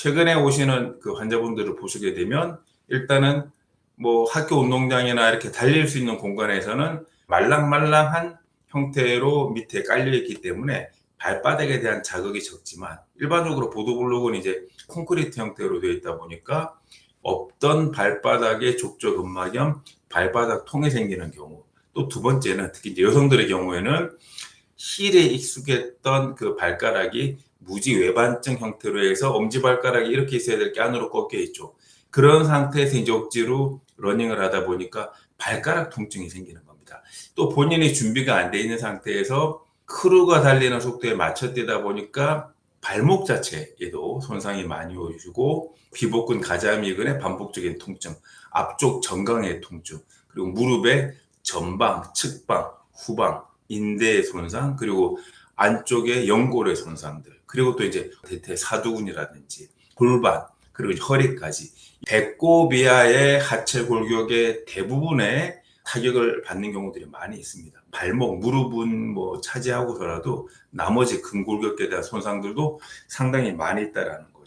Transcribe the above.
최근에 오시는 그 환자분들을 보시게 되면 일단은 뭐 학교 운동장이나 이렇게 달릴 수 있는 공간에서는 말랑말랑한 형태로 밑에 깔려 있기 때문에 발바닥에 대한 자극이 적지만 일반적으로 보도블록은 이제 콘크리트 형태로 되어 있다 보니까 없던 발바닥의 족저 근막염, 발바닥 통이 생기는 경우 또 두 번째는 특히 이제 여성들의 경우에는 힐에 익숙했던 그 발가락이 무지 외반증 형태로 해서 엄지발가락이 이렇게 있어야 될 게 안으로 꺾여 있죠. 그런 상태에서 이제 억지로 러닝을 하다 보니까 발가락 통증이 생기는 겁니다. 또 본인이 준비가 안 돼 있는 상태에서 크루가 달리는 속도에 맞춰 뛰다 보니까 발목 자체에도 손상이 많이 오시고 피복근 가자미근의 반복적인 통증, 앞쪽 정강의 통증, 그리고 무릎의 전방, 측방, 후방, 인대의 손상, 그리고 안쪽의 연골의 손상들, 그리고 또 이제 대퇴 사두근이라든지 골반, 그리고 허리까지 배꼽 이하의 하체 골격의 대부분의 타격을 받는 경우들이 많이 있습니다. 발목, 무릎은 뭐 차지하고서라도 나머지 근골격에 대한 손상들도 상당히 많이 있다라는 거죠.